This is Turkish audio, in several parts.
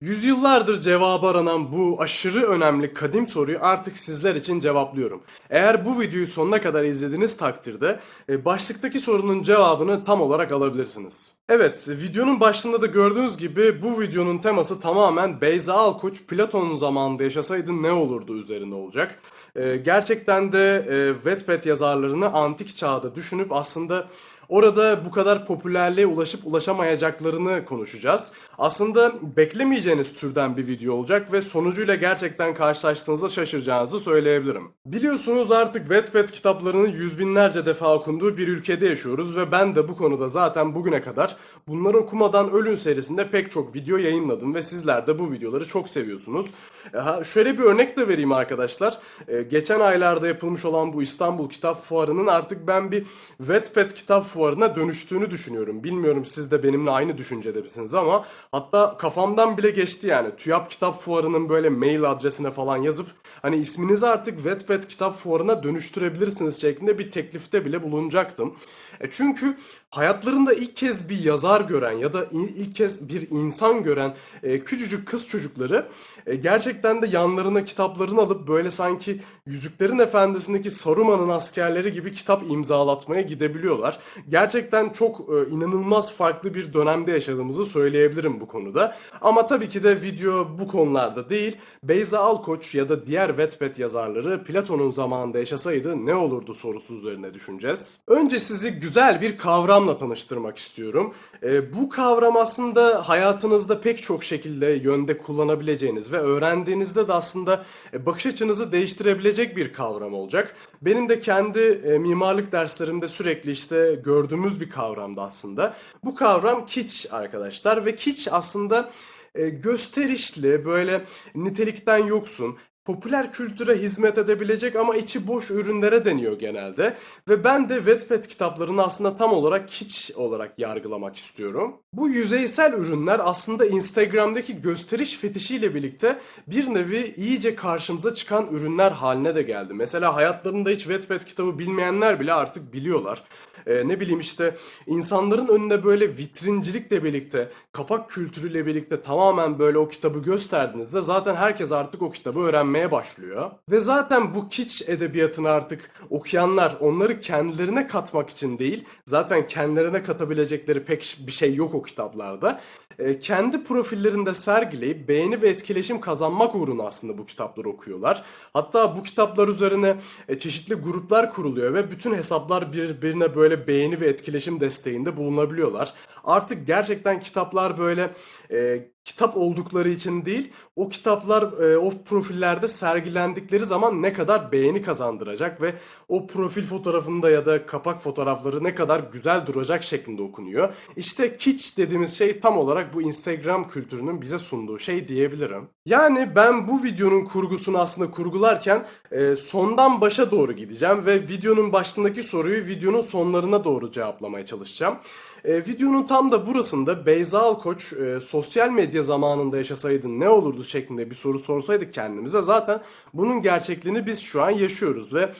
Yüzyıllardır cevabı aranan bu aşırı önemli kadim soruyu artık sizler için cevaplıyorum. Eğer bu videoyu sonuna kadar izlediğiniz takdirde e, başlıktaki sorunun cevabını tam olarak alabilirsiniz. Evet, videonun başında da gördüğünüz gibi bu videonun teması tamamen Beyza Alkoç Platon'un zamanında yaşasaydı ne olurdu üzerine olacak. E, Gerçekten de e, Wattpad yazarlarını antik çağda düşünüp aslında Orada bu kadar popülerliğe ulaşıp ulaşamayacaklarını konuşacağız. Aslında beklemeyeceğiniz türden bir video olacak ve sonucuyla gerçekten karşılaştığınızda şaşıracağınızı söyleyebilirim. Biliyorsunuz artık Wattpad kitaplarının yüz binlerce defa okunduğu bir ülkede yaşıyoruz ve ben de bu konuda zaten bugüne kadar bunları okumadan ölün serisinde pek çok video yayınladım ve sizler de bu videoları çok seviyorsunuz. Ha, şöyle bir örnek de vereyim arkadaşlar. Ee, geçen aylarda yapılmış olan bu İstanbul Kitap Fuarı'nın artık ben bir Wattpad kitap fuarına dönüştüğünü düşünüyorum. Bilmiyorum siz de benimle aynı düşüncede misiniz ama hatta kafamdan bile geçti yani. TÜYAP Kitap Fuarı'nın böyle mail adresine falan yazıp hani isminizi artık Wattpad Kitap Fuarı'na dönüştürebilirsiniz şeklinde bir teklifte bile bulunacaktım. E çünkü hayatlarında ilk kez bir yazar gören ya da il- ilk kez bir insan gören e, küçücük kız çocukları e, gerçekten de yanlarına kitaplarını alıp böyle sanki Yüzüklerin Efendisi'ndeki Saruman'ın askerleri gibi kitap imzalatmaya gidebiliyorlar. Gerçekten çok e, inanılmaz farklı bir dönemde yaşadığımızı söyleyebilirim bu konuda. Ama tabii ki de video bu konularda değil. Beyza Alkoç ya da diğer Wattpad yazarları Platon'un zamanında yaşasaydı ne olurdu sorusu üzerine düşüneceğiz. Önce sizi güzel bir kavramla tanıştırmak istiyorum. E, bu kavram aslında hayatınızda pek çok şekilde yönde kullanabileceğiniz ve öğrendiğinizde de aslında e, bakış açınızı değiştirebilecek bir kavram olacak. Benim de kendi e, mimarlık derslerimde sürekli işte gördüğümüz bir kavramdı aslında. Bu kavram kiç arkadaşlar ve kiç aslında e, gösterişli böyle nitelikten yoksun popüler kültüre hizmet edebilecek ama içi boş ürünlere deniyor genelde. Ve ben de Wattpad kitaplarını aslında tam olarak hiç olarak yargılamak istiyorum. Bu yüzeysel ürünler aslında Instagram'daki gösteriş fetişiyle birlikte bir nevi iyice karşımıza çıkan ürünler haline de geldi. Mesela hayatlarında hiç Wattpad kitabı bilmeyenler bile artık biliyorlar. Ee, ne bileyim işte insanların önüne böyle vitrincilikle birlikte, kapak kültürüyle birlikte tamamen böyle o kitabı gösterdiğinizde zaten herkes artık o kitabı öğrenmeye başlıyor. Ve zaten bu kiç edebiyatını artık okuyanlar onları kendilerine katmak için değil, zaten kendilerine katabilecekleri pek bir şey yok o kitaplarda. Ee, kendi profillerinde sergileyip beğeni ve etkileşim kazanmak uğruna aslında bu kitapları okuyorlar. Hatta bu kitaplar üzerine e, çeşitli gruplar kuruluyor ve bütün hesaplar birbirine böyle beğeni ve etkileşim desteğinde bulunabiliyorlar. Artık gerçekten kitaplar böyle e, kitap oldukları için değil, o kitaplar e, o profillerde sergilendikleri zaman ne kadar beğeni kazandıracak ve o profil fotoğrafında ya da kapak fotoğrafları ne kadar güzel duracak şeklinde okunuyor. İşte kitsch dediğimiz şey tam olarak bu Instagram kültürünün bize sunduğu şey diyebilirim. Yani ben bu videonun kurgusunu aslında kurgularken e, sondan başa doğru gideceğim ve videonun başındaki soruyu videonun sonlarına doğru cevaplamaya çalışacağım. E, videonun tam da burasında Beyza Alkoç e, sosyal medya zamanında yaşasaydı ne olurdu şeklinde bir soru sorsaydık kendimize zaten bunun gerçekliğini biz şu an yaşıyoruz ve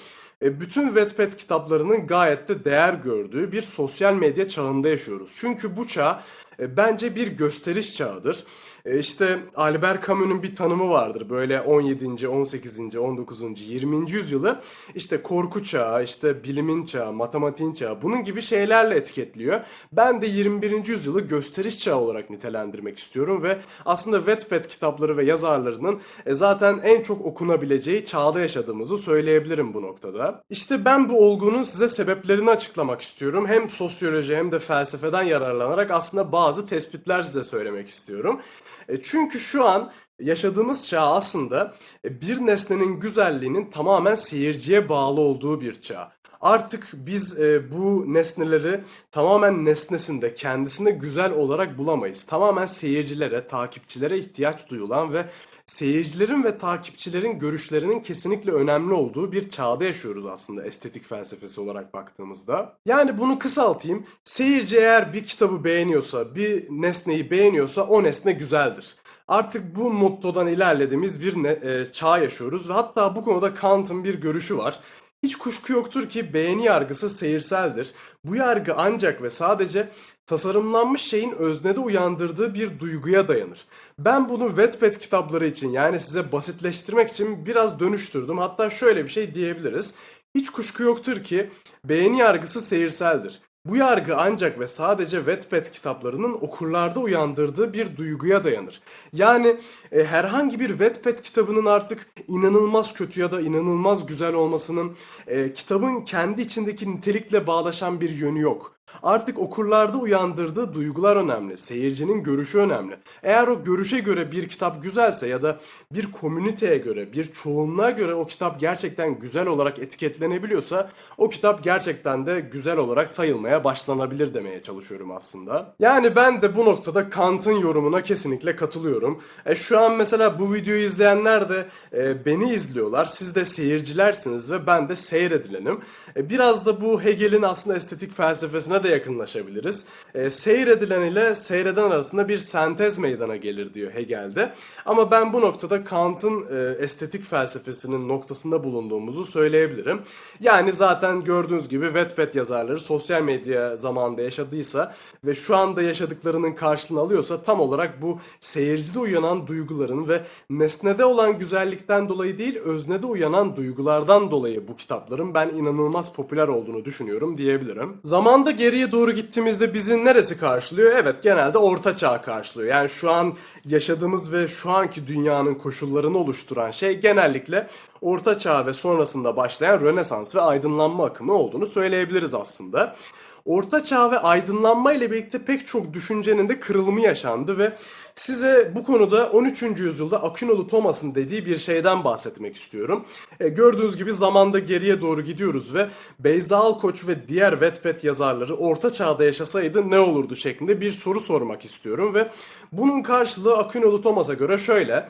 e, bütün Wattpad kitaplarının gayet de değer gördüğü bir sosyal medya çağında yaşıyoruz. Çünkü bu çağ e, bence bir gösteriş çağıdır. E, İşte Albert Camus'un bir tanımı vardır. Böyle 17. 18. 19. 20. yüzyılı işte korku çağı, işte bilimin çağı, matematiğin çağı bunun gibi şeylerle etiketliyor. Ben de 21. yüzyılı gösteriş çağı olarak nitelendirmek istiyorum ve aslında Wattpad kitapları ve yazarlarının e, zaten en çok okunabileceği çağda yaşadığımızı söyleyebilirim bu noktada. İşte ben bu olgunun size sebeplerini açıklamak istiyorum. Hem sosyoloji hem de felsefeden yararlanarak aslında bazı tespitler size söylemek istiyorum. E, Çünkü şu an yaşadığımız çağ aslında e, bir nesnenin güzelliğinin tamamen seyirciye bağlı olduğu bir çağ. Artık biz e, bu nesneleri tamamen nesnesinde, kendisinde güzel olarak bulamayız. Tamamen seyircilere, takipçilere ihtiyaç duyulan ve seyircilerin ve takipçilerin görüşlerinin kesinlikle önemli olduğu bir çağda yaşıyoruz aslında estetik felsefesi olarak baktığımızda. Yani bunu kısaltayım. Seyirci eğer bir kitabı beğeniyorsa, bir nesneyi beğeniyorsa o nesne güzeldir. Artık bu mottodan ilerlediğimiz bir ne- e, çağ yaşıyoruz ve hatta bu konuda Kant'ın bir görüşü var. Hiç kuşku yoktur ki beğeni yargısı seyirseldir. Bu yargı ancak ve sadece tasarımlanmış şeyin öznede uyandırdığı bir duyguya dayanır. Ben bunu Wattpad kitapları için yani size basitleştirmek için biraz dönüştürdüm. Hatta şöyle bir şey diyebiliriz. Hiç kuşku yoktur ki beğeni yargısı seyirseldir. Bu yargı ancak ve sadece Wattpad kitaplarının okurlarda uyandırdığı bir duyguya dayanır. Yani e, herhangi bir Wattpad kitabının artık inanılmaz kötü ya da inanılmaz güzel olmasının e, kitabın kendi içindeki nitelikle bağdaşan bir yönü yok. Artık okurlarda uyandırdığı duygular önemli, seyircinin görüşü önemli. Eğer o görüşe göre bir kitap güzelse ya da bir komüniteye göre, bir çoğunluğa göre o kitap gerçekten güzel olarak etiketlenebiliyorsa o kitap gerçekten de güzel olarak sayılmaya başlanabilir demeye çalışıyorum aslında. Yani ben de bu noktada Kant'ın yorumuna kesinlikle katılıyorum. E, şu an mesela bu videoyu izleyenler de e, beni izliyorlar. Siz de seyircilersiniz ve ben de seyredilenim. E, biraz da bu Hegel'in aslında estetik felsefesine de yakınlaşabiliriz. E, seyredilen ile seyreden arasında bir sentez meydana gelir diyor Hegel'de. Ama ben bu noktada Kant'ın e, estetik felsefesinin noktasında bulunduğumuzu söyleyebilirim. Yani zaten gördüğünüz gibi Wattpad yazarları sosyal medya zamanında yaşadıysa ve şu anda yaşadıklarının karşılığını alıyorsa tam olarak bu seyircide uyanan duyguların ve nesnede olan güzellikten dolayı değil öznede uyanan duygulardan dolayı bu kitapların ben inanılmaz popüler olduğunu düşünüyorum diyebilirim. Zamanda geriye doğru gittiğimizde bizi neresi karşılıyor? Evet genelde orta çağ karşılıyor. Yani şu an yaşadığımız ve şu anki dünyanın koşullarını oluşturan şey genellikle orta çağ ve sonrasında başlayan Rönesans ve aydınlanma akımı olduğunu söyleyebiliriz aslında. Orta çağ ve aydınlanma ile birlikte pek çok düşüncenin de kırılımı yaşandı ve size bu konuda 13. yüzyılda Aquinolu Thomas'ın dediği bir şeyden bahsetmek istiyorum. E, gördüğünüz gibi zamanda geriye doğru gidiyoruz ve Beyza Alkoç ve diğer Wattpad yazarları Orta Çağ'da yaşasaydı ne olurdu şeklinde bir soru sormak istiyorum ve bunun karşılığı Aquinolu Thomas'a göre şöyle.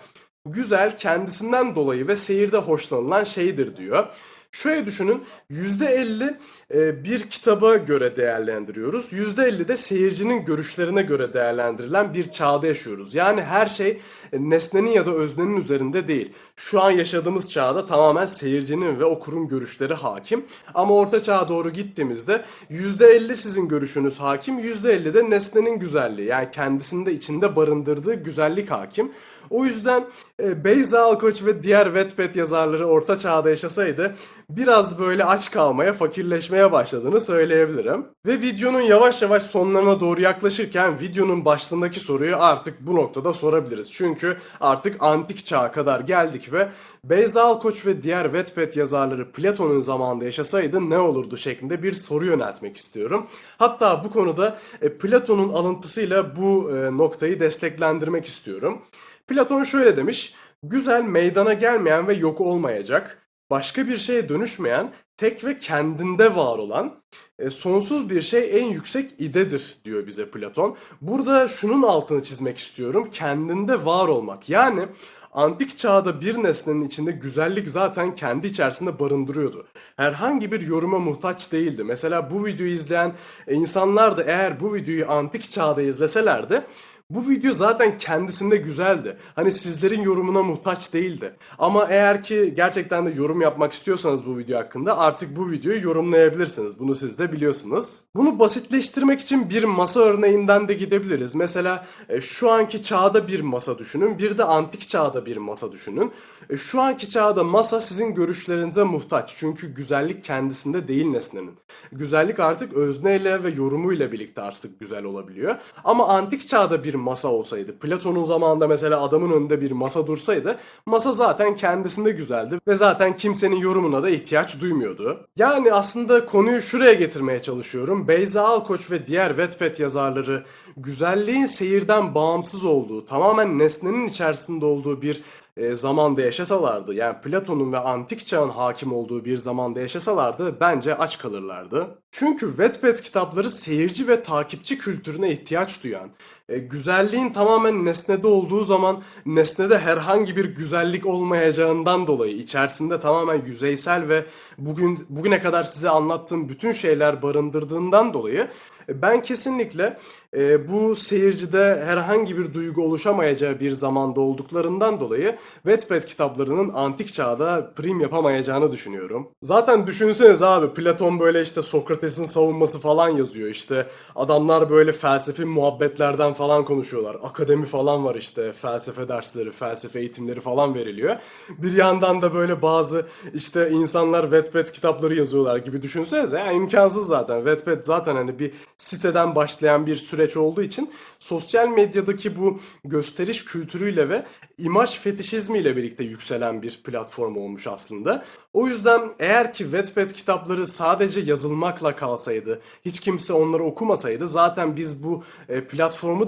Güzel kendisinden dolayı ve seyirde hoşlanılan şeydir diyor. Şöyle düşünün %50 e, bir kitaba göre değerlendiriyoruz. %50 de seyircinin görüşlerine göre değerlendirilen bir çağda yaşıyoruz. Yani her şey e, nesnenin ya da öznenin üzerinde değil. Şu an yaşadığımız çağda tamamen seyircinin ve okurun görüşleri hakim. Ama orta çağa doğru gittiğimizde %50 sizin görüşünüz hakim, %50 de nesnenin güzelliği. Yani kendisinde içinde barındırdığı güzellik hakim. O yüzden e, Beyza Alkoç ve diğer Wattpad yazarları orta çağda yaşasaydı biraz böyle aç kalmaya, fakirleşmeye başladığını söyleyebilirim. Ve videonun yavaş yavaş sonlarına doğru yaklaşırken videonun başlığındaki soruyu artık bu noktada sorabiliriz. Çünkü artık antik çağa kadar geldik ve Beyza Alkoç ve diğer Wattpad yazarları Platon'un zamanında yaşasaydı ne olurdu şeklinde bir soru yöneltmek istiyorum. Hatta bu konuda e, Platon'un alıntısıyla bu e, noktayı desteklendirmek istiyorum. Platon şöyle demiş. Güzel meydana gelmeyen ve yok olmayacak, başka bir şeye dönüşmeyen, tek ve kendinde var olan, e, sonsuz bir şey en yüksek idedir diyor bize Platon. Burada şunun altını çizmek istiyorum. Kendinde var olmak. Yani antik çağda bir nesnenin içinde güzellik zaten kendi içerisinde barındırıyordu. Herhangi bir yoruma muhtaç değildi. Mesela bu videoyu izleyen insanlar da eğer bu videoyu antik çağda izleselerdi bu video zaten kendisinde güzeldi. Hani sizlerin yorumuna muhtaç değildi. Ama eğer ki gerçekten de yorum yapmak istiyorsanız bu video hakkında artık bu videoyu yorumlayabilirsiniz. Bunu siz de biliyorsunuz. Bunu basitleştirmek için bir masa örneğinden de gidebiliriz. Mesela e, şu anki çağda bir masa düşünün. Bir de antik çağda bir masa düşünün. E, şu anki çağda masa sizin görüşlerinize muhtaç. Çünkü güzellik kendisinde değil nesnenin. Güzellik artık özneyle ve yorumuyla birlikte artık güzel olabiliyor. Ama antik çağda bir masa olsaydı, Platon'un zamanında mesela adamın önünde bir masa dursaydı, masa zaten kendisinde güzeldi ve zaten kimsenin yorumuna da ihtiyaç duymuyordu. Yani aslında konuyu şuraya getirmeye çalışıyorum. Beyza Alkoç ve diğer Wattpad yazarları güzelliğin seyirden bağımsız olduğu, tamamen nesnenin içerisinde olduğu bir e, zamanda yaşasalardı yani Platon'un ve antik çağın hakim olduğu bir zamanda yaşasalardı bence aç kalırlardı. Çünkü Wattpad kitapları seyirci ve takipçi kültürüne ihtiyaç duyan, e, güzelliğin tamamen nesnede olduğu zaman nesnede herhangi bir güzellik olmayacağından dolayı içerisinde tamamen yüzeysel ve bugün bugüne kadar size anlattığım bütün şeyler barındırdığından dolayı e, ben kesinlikle e, bu seyircide herhangi bir duygu oluşamayacağı bir zamanda olduklarından dolayı Wattpad kitaplarının antik çağda prim yapamayacağını düşünüyorum. Zaten düşünseniz abi Platon böyle işte Sokrates'in savunması falan yazıyor işte adamlar böyle felsefi muhabbetlerden falan konuşuyorlar. Akademi falan var işte felsefe dersleri, felsefe eğitimleri falan veriliyor. Bir yandan da böyle bazı işte insanlar Wattpad kitapları yazıyorlar gibi düşünsenize. Yani imkansız zaten. Wattpad zaten hani bir siteden başlayan bir süreç olduğu için sosyal medyadaki bu gösteriş kültürüyle ve imaj fetişizmiyle birlikte yükselen bir platform olmuş aslında. O yüzden eğer ki Wattpad kitapları sadece yazılmakla kalsaydı, hiç kimse onları okumasaydı zaten biz bu e,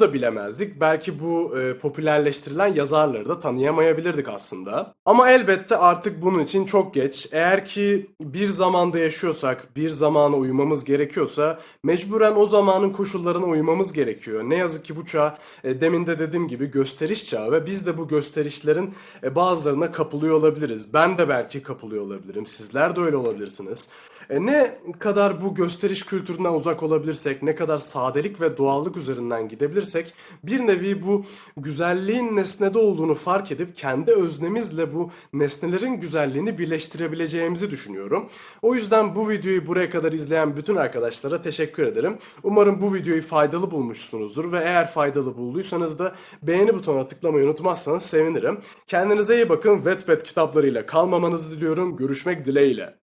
da bilemezdik. Belki bu e, popülerleştirilen yazarları da tanıyamayabilirdik aslında. Ama elbette artık bunun için çok geç. Eğer ki bir zamanda yaşıyorsak, bir zamana uymamız gerekiyorsa mecburen o zamanın koşullarına uymamız gerekiyor. Ne yazık ki bu çağ e, demin de dediğim gibi gösteriş çağı ve biz de bu gösterişlerin e, bazılarına kapılıyor olabiliriz. Ben de belki kapılıyor olabilirim. Sizler de öyle olabilirsiniz. E, ne kadar bu gösteriş kültüründen uzak olabilirsek, ne kadar sadelik ve doğallık üzerinden gidebilirsek bir nevi bu güzelliğin nesnede olduğunu fark edip kendi öznemizle bu nesnelerin güzelliğini birleştirebileceğimizi düşünüyorum. O yüzden bu videoyu buraya kadar izleyen bütün arkadaşlara teşekkür ederim. Umarım bu videoyu faydalı bulmuşsunuzdur ve eğer faydalı bulduysanız da beğeni butonuna tıklamayı unutmazsanız sevinirim. Kendinize iyi bakın. Wattpad kitaplarıyla kalmamanızı diliyorum. Görüşmek dileğiyle.